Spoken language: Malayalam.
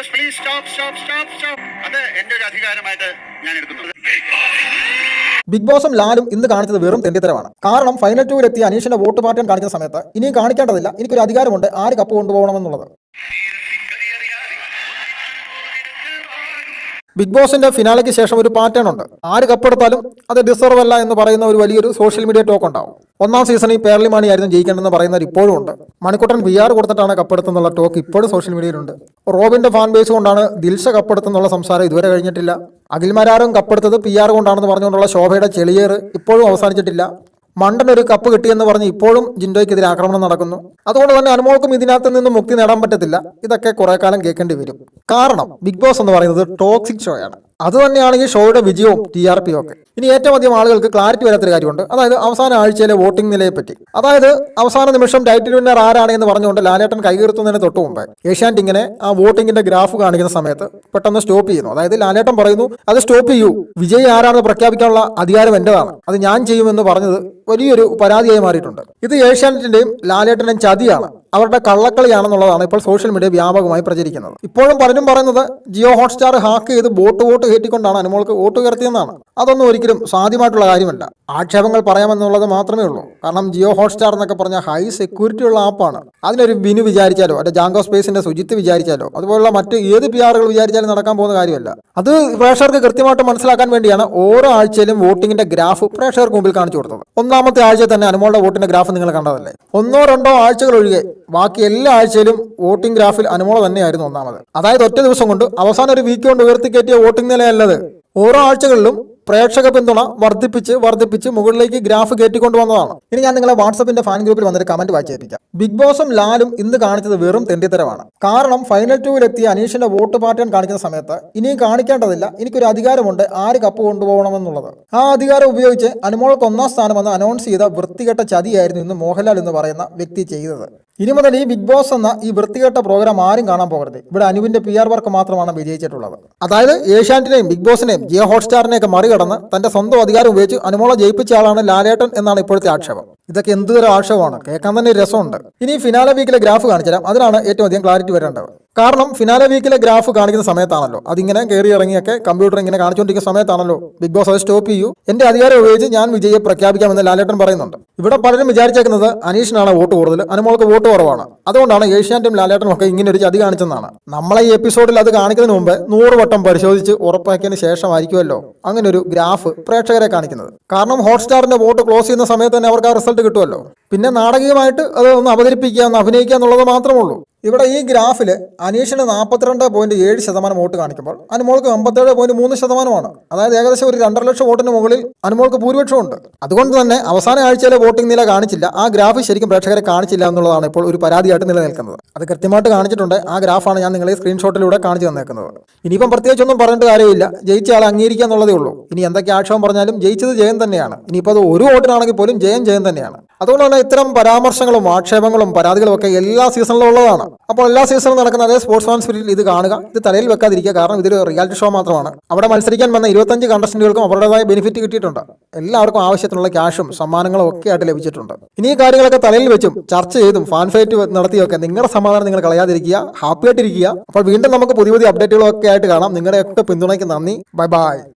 Boss please stop stop stop stop അത് എന്റെ ഒരു അധികാരമായിട്ട് ഞാൻ എടുക്കുന്നു. ബിഗ് ബോസും ലാലും ഇന്ന് കാണിച്ചത് വെറും തെണ്ടിത്തരമാണ്. കാരണം ഫൈനൽ ടൂവിൽ എത്തിയ അനീഷിന്റെ വോട്ട് പാറ്റേൺ കാണിക്കുന്ന സമയത്ത് ഇനിയും കാണിക്കേണ്ടതില്ല. എനിക്കൊരു അധികാരമുണ്ട്. ആര് കപ്പ് കൊണ്ടുപോകണമെന്നുള്ളത്. ബിഗ് ബോസിന്റെ ഫിനാലയ്ക്ക് ശേഷം ഒരു പാറ്റേൺ ഉണ്ട്. ആര് കപ്പെടുത്താലും അത് ഡിസർവ് അല്ല എന്ന് പറയുന്ന ഒരു വലിയൊരു സോഷ്യൽ മീഡിയ ടോക്ക് ഉണ്ടാവും. ഒന്നാം സീസണിൽ പേർലിമാണി ആയിരുന്നു ജയിക്കേണ്ടതെന്ന് പറയുന്നവർ ഇപ്പോഴും ഉണ്ട്. മണിക്കുട്ടൻ വി ആർ കൊടുത്തിട്ടാണ് കപ്പെടുത്തുന്നുള്ള ടോക്ക് ഇപ്പോഴും സോഷ്യൽ മീഡിയയിലുണ്ട്. റോബിന്റെ ഫാൻ ബേസ് കൊണ്ടാണ് ദിൽഷ കപ്പെടുത്തെന്നുള്ള സംസാരം ഇതുവരെ കഴിഞ്ഞിട്ടില്ല. അഖിൽമാരാരും കപ്പെടുത്തത് പി ആർ കൊണ്ടാണെന്ന് പറഞ്ഞുകൊണ്ടുള്ള ശോഭയുടെ ചെളിയേറ് ഇപ്പോഴും അവസാനിച്ചിട്ടില്ല. മണ്ടൻ ഒരു കപ്പ് കിട്ടിയെന്ന് പറഞ്ഞ് ഇപ്പോഴും ജിൻഡോയ്ക്കെതിരെ ആക്രമണം നടക്കുന്നു. അതുകൊണ്ട് തന്നെ അനുമോൾക്കും ഇതിനകത്ത് നിന്ന് മുക്തി നേടാൻ പറ്റത്തില്ല. ഇതൊക്കെ കുറെ കാലം കേൾക്കേണ്ടി വരും. കാരണം ബിഗ് ബോസ് എന്ന് പറയുന്നത് ടോക്സിക് ഷോയാണ് അത് ഈ ഷോയുടെ വിജയവും ടി ആർ പിയും ഒക്കെ. ഇനി ഏറ്റവും അധികം ആളുകൾക്ക് ക്ലാരിറ്റി വരാത്തൊരു കാര്യമുണ്ട്. അതായത് അവസാന ആഴ്ചയിലെ വോട്ടിംഗ് നിലയെ പറ്റി. അതായത് അവസാന നിമിഷം ടൈറ്റിൽ വിന്നർ ആരാണ് എന്ന് പറഞ്ഞുകൊണ്ട് ലാലേട്ടൻ കൈകീർത്തുന്നതിന് തൊട്ട് മുമ്പ് ഏഷ്യാനെറ്റ് ഇങ്ങനെ ആ വോട്ടിംഗിന്റെ ഗ്രാഫ് കാണിക്കുന്ന സമയത്ത് പെട്ടെന്ന് സ്റ്റോപ്പ് ചെയ്യുന്നു. അതായത് ലാലേട്ടൻ പറയുന്നു അത് സ്റ്റോപ്പ് ചെയ്യൂ. വിജയി ആരാണെന്ന് പ്രഖ്യാപിക്കാനുള്ള അധികാരം എന്റേതാണ്. അത് ഞാൻ ചെയ്യുമെന്ന് പറഞ്ഞത് വലിയൊരു പരാതിയായി മാറിയിട്ടുണ്ട്. ഇത് ഏഷ്യാനെറ്റിന്റെയും ലാലേട്ടന്റെയും ചതിയാണ്. അവരുടെ കള്ളക്കളിയാണെന്നുള്ളതാണ് ഇപ്പോൾ സോഷ്യൽ മീഡിയ വ്യാപകമായി പ്രചരിക്കുന്നത്. ഇപ്പോഴും പലരും പറയുന്നത് ജിയോ ഹോട്ട്സ്റ്റാർ ഹാക്ക് ചെയ്ത് ബോട്ട് വോട്ട് കയറ്റിക്കൊണ്ടാണ് അനുമോൾക്ക് വോട്ട് കയർത്തിയെന്നാണ് അതൊന്നും ഒരിക്കലും സാധ്യമായിട്ടുള്ള കാര്യമല്ല. ആക്ഷേപങ്ങൾ പറയാമെന്നുള്ളത് മാത്രമേ ഉള്ളൂ. കാരണം ജിയോ ഹോട്ട്സ്റ്റാർ എന്നൊക്കെ പറഞ്ഞ ഹൈ സെക്യൂരിറ്റി ഉള്ള ആപ്പാണ്. അതിനൊരു ബിനു വിചാരിച്ചാലോ അല്ലെ ജാങ്കോ സ്പേസിന്റെ സുജിത്ത് വിചാരിച്ചാലോ അതുപോലുള്ള മറ്റ് ഏത് പി ആറുകൾ വിചാരിച്ചാലും നടക്കാൻ പോകുന്ന കാര്യമല്ല. അത് പ്രേക്ഷകർക്ക് കൃത്യമായിട്ട് മനസ്സിലാക്കാൻ വേണ്ടിയാണ് ഓരോ ആഴ്ചയിലും വോട്ടിംഗിന്റെ ഗ്രാഫ് പ്രേക്ഷകർക്ക് മുമ്പിൽ കാണിച്ചു കൊടുത്തത്. ഒന്നാമത്തെ ആഴ്ച തന്നെ അനുമോളുടെ വോട്ടിന്റെ ഗ്രാഫ് നിങ്ങൾ കണ്ടതല്ലേ? ഒന്നോ രണ്ടോ ആഴ്ചകൾ ഒഴികെ ബാക്കി എല്ലാ ആഴ്ചയിലും വോട്ടിംഗ് ഗ്രാഫിൽ അനുമോള തന്നെയായിരുന്നു ഒന്നാമത്. അതായത് ഒറ്റ ദിവസം കൊണ്ട് അവസാനം ഒരു വീക്ക് കൊണ്ട് ഉയർത്തി കയറ്റിയ വോട്ടിംഗ് നിലയല്ലത്. ഓരോ ആഴ്ചകളിലും പ്രേക്ഷക പിന്തുണ വർദ്ധിപ്പിച്ച് വർദ്ധിപ്പിച്ച് മുകളിലേക്ക് ഗ്രാഫ് കയറ്റിക്കൊണ്ട് വന്നതാണ് ഇനി ഞാൻ നിങ്ങളെ വാട്സപ്പിന്റെ ഫാൻ ഗ്രൂപ്പിൽ വന്നിട്ട് കമന്റ് വായിച്ചേപ്പിക്കാം ബിഗ് ബോസും ലാലും ഇന്ന് കാണിച്ചത് വെറും തെണ്ടിത്തരമാണ്. കാരണം ഫൈനൽ ടൂവിലെത്തിയ അനീഷിന്റെ വോട്ട് പാറ്റേൺ കാണിക്കുന്ന സമയത്ത് ഇനിയും കാണിക്കേണ്ടതില്ല എനിക്കൊരു അധികാരമുണ്ട് ആര് കപ്പ് കൊണ്ടുപോകണമെന്നുള്ളത്. ആ അധികാരം ഉപയോഗിച്ച് അനുമോൾക്ക് ഒന്നാം സ്ഥാനമെന്ന് അനൗൺസ് ചെയ്ത വൃത്തികെട്ട ചതിയായിരുന്നു ഇന്ന് മോഹൻലാൽ എന്ന് പറയുന്ന വ്യക്തി ചെയ്തത്. ഇനി മുതൽ ഈ ബിഗ് ബോസ് എന്ന ഈ വൃത്തികെട്ട പ്രോഗ്രാം ആരും കാണാൻ പോകരുത്. ഇവിടെ അനുവിന്റെ പി ആർ വർക്ക് മാത്രമാണ് വിജയിച്ചിട്ടുള്ളത്. അതായത് ഏഷ്യാനെറ്റിനെയും ബിഗ് ബോസിനെയും ജിയോ ഹോട്ട്സ്റ്റാറിനെയൊക്കെ മറികടന്ന് തന്റെ സ്വന്തം അധികാരം ഉപയോഗിച്ച് അനുമോളെ ജയിപ്പിച്ച ആളാണ് ലാലേട്ടൻ എന്നാണ് ഇപ്പോഴത്തെ ആക്ഷേപം. ഇതൊക്കെ എന്തൊരു ആക്ഷേപമാണ്. കേൾക്കാൻ തന്നെ രസമുണ്ട്. ഇനി ഫിനാല വീക്കിലെ ഗ്രാഫ് കാണിച്ചുതരാം. അതിനാണ് ഏറ്റവും അധികം ക്ലാരിറ്റി വരേണ്ടത്. കാരണം ഫിനാലെ വീക്കിലെ ഗ്രാഫ് കാണിക്കുന്ന സമയത്താണല്ലോ. അതിങ്ങനെ കയറി ഇറങ്ങിയൊക്കെ കമ്പ്യൂട്ടർ ഇങ്ങനെ കാണിച്ചുകൊണ്ടിരിക്കുന്ന സമയത്താണല്ലോ ബിഗ് ബോസ് അത് സ്റ്റോപ്പ് ചെയ്യൂ. എന്റെ അധികാരം ഉപയോഗിച്ച് ഞാൻ വിജയെ പ്രഖ്യാപിക്കാമെന്ന് ലാലേട്ടൻ പറയുന്നുണ്ട്. ഇവിടെ പലരും വിചാരിച്ചേക്കുന്നത് അനീഷിനാണ് വോട്ട് കൂടുതൽ അനുമോൾക്ക് വോട്ട് കുറവാണ്. അതുകൊണ്ടാണ് ഏഷ്യാനും ലാലേട്ടനും ഒക്കെ ഇങ്ങനെ ഒരു ചതി കാണിച്ചെന്നാണ് നമ്മളെ ഈ എപ്പിസോഡിൽ അത് കാണിക്കുന്നതിന് മുമ്പ് നൂറ് വട്ടം പരിശോധിച്ച് ഉറപ്പാക്കിയതിന് ശേഷമായിരിക്കുമല്ലോ അങ്ങനെ ഒരു ഗ്രാഫ് പ്രേക്ഷകരെ കാണിക്കുന്നത്. കാരണം ഹോട്ട്സ്റ്റാറിന്റെ വോട്ട് ക്ലോസ് ചെയ്യുന്ന സമയത്ത് തന്നെ അവർക്ക് ആ റിസൾട്ട് കിട്ടുമല്ലോ. പിന്നെ നാടകീയമായിട്ട് അത് ഒന്ന് അവതരിപ്പിക്കുക ഒന്ന് അഭിനയിക്കുക എന്നുള്ളത് മാത്രമേ ഉള്ളൂ. ഇവിടെ ഈ ഗ്രാഫിൽ അനീഷിന് നാൽപ്പത്തിരണ്ട് പോയിന്റ് ഏഴ് ശതമാനം വോട്ട് കാണിക്കുമ്പോൾ അനുമോൾക്ക് അമ്പത്തേഴ് പോയിന്റ് മൂന്ന് ശതമാനമാണ്. അതായത് ഏകദേശം ഒരു രണ്ടര ലക്ഷം വോട്ടിന് മുകളിൽ അനുമോൾക്ക് ഭൂരിപക്ഷമുണ്ട്. അതുകൊണ്ട് തന്നെ അവസാന ആഴ്ചയിലെ വോട്ടിംഗ് നില കാണിച്ചില്ല. ആ ഗ്രാഫ് ശരിക്കും പ്രേക്ഷകരെ കാണിച്ചില്ല എന്നുള്ളതാണ് ഇപ്പോൾ ഒരു പരാതിയായിട്ട് നിലനിൽക്കുന്നത്. അത് കൃത്യമായിട്ട് കാണിച്ചിട്ടുണ്ട്. ആ ഗ്രാഫാണ് ഞാൻ നിങ്ങളെ സ്ക്രീൻഷോട്ടിലൂടെ കാണിച്ചു തന്നേക്കുന്നത്. ഇനിയിപ്പം പ്രത്യേകിച്ചൊന്നും പറഞ്ഞിട്ട് കാര്യമില്ല. ജയിച്ച ആൾ അംഗീകരിക്കുക എന്നുള്ളതേ ഉള്ളൂ. ഇനി എന്തൊക്കെ ആക്ഷേപം പറഞ്ഞാലും ജയിച്ചത് ജയം തന്നെയാണ്. ഇനിയിപ്പോൾ അത് ഒരു വോട്ടിനാണെങ്കിൽ പോലും ജയം ജയം തന്നെയാണ്. അതുകൊണ്ട് തന്നെ ഇത്തരം പരാമർശങ്ങളും ആക്ഷേപങ്ങളും പരാതികളും ഒക്കെ എല്ലാ സീസണിലും ഉള്ളതാണ്. അപ്പോൾ എല്ലാ സീസണിലും നടക്കുന്ന അതേ സ്പോർട്സ് ഫാൻ സ്പിരിറ്റിൽ ഇത് കാണുക. ഇത് തലയിൽ വെക്കാതിരിക്കുക. കാരണം ഇതൊരു റിയാലിറ്റി ഷോ മാത്രമാണ്. അവിടെ മത്സരിക്കാൻ വന്ന ഇരുപത്തഞ്ച് കണ്ടസ്റ്റന്റുകൾക്കും അവരുടേതായ ബെനിഫിറ്റ് കിട്ടിയിട്ടുണ്ട്. എല്ലാവർക്കും ആവശ്യത്തിനുള്ള ക്യാഷും സമ്മാനങ്ങളും ഒക്കെ ആയിട്ട് ലഭിച്ചിട്ടുണ്ട്. ഇനി ഈ കാര്യങ്ങളൊക്കെ തലയിൽ വെച്ചും ചർച്ച ചെയ്തും ഫാൻ ഫൈറ്റ് നടത്തിയൊക്കെ നിങ്ങളുടെ സമാധാനം നിങ്ങൾ കളയാതിരിക്കുക. ഹാപ്പി ആയിട്ടിരിക്കുക. അപ്പോൾ വീണ്ടും നമുക്ക് പുതിയ പുതിയ അപ്ഡേറ്റുകളൊക്കെ ആയിട്ട് കാണാം. നിങ്ങളുടെയൊക്കെ പിന്തുണയ്ക്ക് നന്ദി. Bye bye